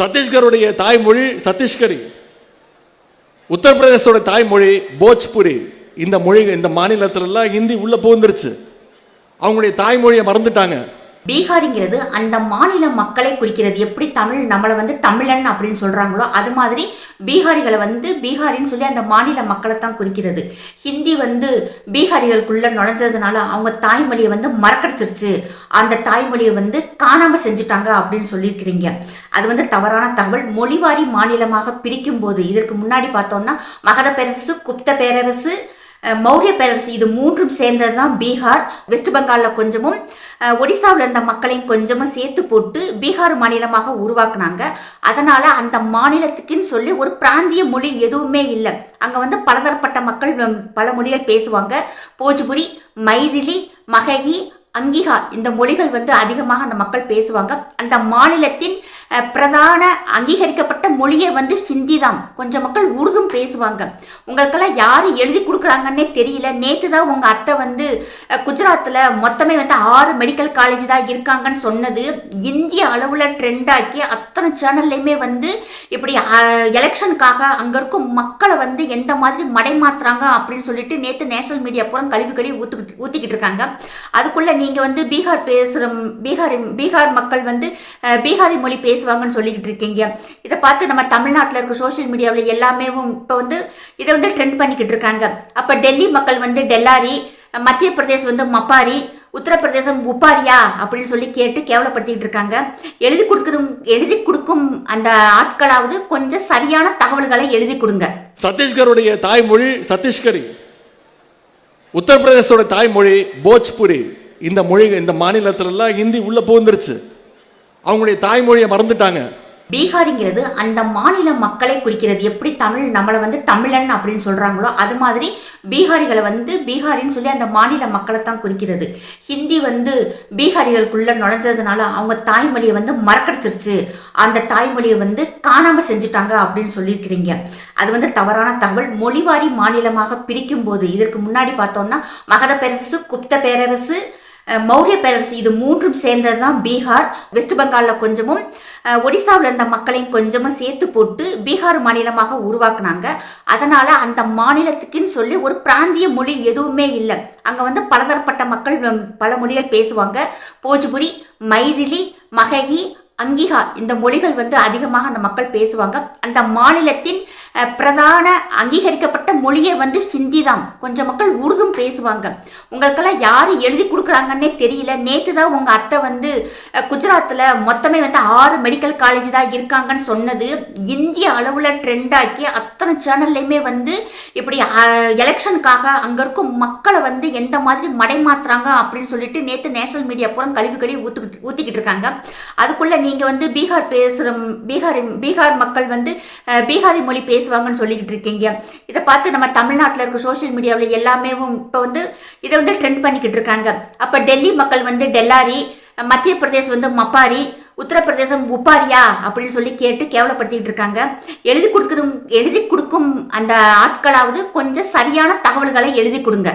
சத்தீஸ்கருடைய தாய்மொழி சத்தீஸ்கரி உத்தரப்பிரதேசோட தாய்மொழி போஜ்புரி. இந்த மொழி இந்த மாநிலத்திலலாம் ஹிந்தி உள்ளே புகுந்துருச்சு. அவங்களுடைய தாய்மொழியை மறந்துட்டாங்க. பீகாரிங்கிறது அந்த மாநில மக்களை குறிக்கிறது. எப்படி தமிழ் நம்மளை வந்து தமிழன் அப்படின்னு சொல்கிறாங்களோ அது மாதிரி பீகாரிகளை வந்து பீகாரின்னு சொல்லி அந்த மாநில மக்களை தான் குறிக்கிறது. ஹிந்தி வந்து பீகாரிகளுக்குள்ளே நுழைஞ்சதுனால அவங்க தாய்மொழியை வந்து மறக்கடிச்சிருச்சு. அந்த தாய்மொழியை வந்து காணாமல் செஞ்சுட்டாங்க அப்படின்னு சொல்லியிருக்கிறீங்க. அது வந்து தவறான தகவல். மொழிவாரி மாநிலமாக பிரிக்கும் போது இதற்கு முன்னாடி பார்த்தோம்னா மகத பேரரசு குப்த பேரரசு மௌரிய பேரரசு இது மூன்றும் சேர்ந்தது தான் பீகார் வெஸ்ட் பெங்காலில் கொஞ்சமும் ஒடிசாவில் இருந்த மக்களையும் கொஞ்சமும் சேர்த்து போட்டு பீகார் மாநிலமாக உருவாக்குனாங்க. அதனால் அந்த மாநிலத்துக்குன்னு சொல்லி ஒரு பிராந்திய மொழி எதுவுமே இல்லை. அங்கே வந்து பலதரப்பட்ட மக்கள் பல மொழிகள் பேசுவாங்க. போஜ்புரி மைதிலி மககி அங்கிகா இந்த மொழிகள் வந்து அதிகமாக அந்த மக்கள் பேசுவாங்க. அந்த மாநிலத்தின் பிரதான அங்கீகரிக்கப்பட்ட மொழியே வந்து ஹிந்தி தான். கொஞ்சம் மக்கள் உருதும் பேசுவாங்க. உங்களுக்கெல்லாம் யார் எழுதி கொடுக்குறாங்கன்னே தெரியல. நேற்று தான் உங்கள் அத்தை வந்து குஜராத்தில் மொத்தமே வந்து ஆறு மெடிக்கல் காலேஜ் தான் இருக்காங்கன்னு சொன்னது. இந்திய அளவில் ட்ரெண்டாக்கி அத்தனை சேனல்லையுமே வந்து இப்படி எலெக்ஷனுக்காக அங்கே இருக்கும் மக்களை வந்து எந்த மாதிரி மடைமாத்துறாங்க அப்படின்னு சொல்லிட்டு நேற்று நேஷனல் மீடியா பூரா கழுவி கழுவி ஊற்றுக்கிட்டு ஊற்றிக்கிட்டு இருக்காங்க. அதுக்குள்ளே நீங்கள் வந்து பீகார் பேசுகிற பீகாரி பீகார் மக்கள் வந்து பீகாரி மொழி பேசுவாங்கன்னு சொல்லிக்கிட்டு இருக்கீங்க. இதை பார்த்து நம்ம தமிழ்நாட்டில் இருக்க சோஷியல் மீடியாவில் எல்லாமே இப்போ வந்து இதை வந்து ட்ரெண்ட் பண்ணிக்கிட்டு இருக்காங்க. அப்போ டெல்லி மக்கள் வந்து டெல்லாரி மத்திய பிரதேசம் வந்து மப்பாரி உத்தரப்பிரதேசம் உப்பாரியா அப்படின்னு சொல்லி கேட்டு கேவலப்படுத்திக்கிட்டு இருக்காங்க. எழுதி கொடுக்குற எழுதி கொடுக்கும் அந்த ஆட்களாவது கொஞ்சம் சரியான தகவல்களை எழுதி கொடுங்க. சத்தீஸ்கருடைய தாய்மொழி சத்தீஸ்கரி. உத்தரப்பிரதேசோட தாய்மொழி போஜ்புரி. இந்த மொழி இந்த மாநிலத்திலலாம் ஹிந்தி உள்ள புகுந்துருச்சு. அவங்களுடைய தாய்மொழியை மறந்துட்டாங்க. பீகாரிங்கிறது அந்த மாநில மக்களை குறிக்கிறது. எப்படி தமிழ் நம்மளை வந்து தமிழன் அப்படின்னு சொல்கிறாங்களோ அது மாதிரி பீகாரிகளை வந்து பீகாரின்னு சொல்லி அந்த மாநில மக்களை தான் குறிக்கிறது. ஹிந்தி வந்து பீகாரிகளுக்குள்ளே நுழைஞ்சதுனால அவங்க தாய்மொழியை வந்து மறக்கடிச்சிருச்சு. அந்த தாய்மொழியை வந்து காணாமல் செஞ்சுட்டாங்க அப்படின்னு சொல்லியிருக்கிறீங்க. அது வந்து தவறான தகவல். மொழிவாரி மாநிலமாக பிரிக்கும் போது இதற்கு முன்னாடி பார்த்தோம்னா மகத பேரரசு குப்த பேரரசு மௌரிய பேரரசு இது மூன்றும் சேர்ந்தது தான் பீகார் வெஸ்ட் பெங்காலில் கொஞ்சமும் ஒடிசாவில் இருந்த மக்களையும் கொஞ்சமும் சேர்த்து போட்டு பீகார் மாநிலமாக உருவாக்குனாங்க. அதனால் அந்த மாநிலத்துக்குன்னு சொல்லி ஒரு பிராந்திய மொழி எதுவுமே இல்லை. அங்கே வந்து பலதரப்பட்ட மக்கள் பல மொழிகள் பேசுவாங்க. போஜ்புரி மைதிலி மககி அங்கீகா இந்த மொழிகள் வந்து அதிகமாக அந்த மக்கள் பேசுவாங்க. அந்த மாநிலத்தின் பிரதான அங்கீகரிக்கப்பட்ட மொழியே வந்து ஹிந்தி தான் கொஞ்சம் மக்கள் உருதும் பேசுவாங்க. உங்களுக்கெல்லாம் யார் எழுதி கொடுக்குறாங்கன்னே தெரியல. நேற்று தான் உங்கள் அத்தை வந்து குஜராத்தில் மொத்தமே வந்து ஆறு மெடிக்கல் காலேஜ் தான் இருக்காங்கன்னு சொன்னது. இந்திய அளவில் ட்ரெண்டாக்கி அத்தனை சேனல்லையுமே வந்து இப்படி எலெக்ஷனுக்காக அங்கே இருக்கும் மக்களை வந்து எந்த மாதிரி மடைமாத்துறாங்க அப்படின்னு சொல்லிட்டு நேற்று நேஷனல் மீடியா பூரா கழிவு கழுவி ஊற்றுக்கிட்டு ஊற்றிக்கிட்டு இருக்காங்க. அதுக்குள்ளே நீங்கள் வந்து பீகார் பேசுகிற பீகாரி பீகார் மக்கள் வந்து பீகாரி மொழி பேசுவாங்கன்னு சொல்லிக்கிட்டு இருக்கீங்க. இதை பார்த்து நம்ம தமிழ்நாட்டில் இருக்க சோஷியல் மீடியாவில் எல்லாமே இப்போ வந்து இதை வந்து ட்ரெண்ட் பண்ணிக்கிட்டு இருக்காங்க. அப்போ டெல்லி மக்கள் வந்து டெல்லாரி மத்திய பிரதேசம் வந்து மப்பாரி உத்தரப்பிரதேசம் உப்பாரியா அப்படின்னு சொல்லி கேட்டு கேவலப்படுத்திக்கிட்டு இருக்காங்க. எழுதி கொடுக்குற எழுதி கொடுக்கும் அந்த ஆட்களாவது கொஞ்சம் சரியான தகவல்களை எழுதி கொடுங்க.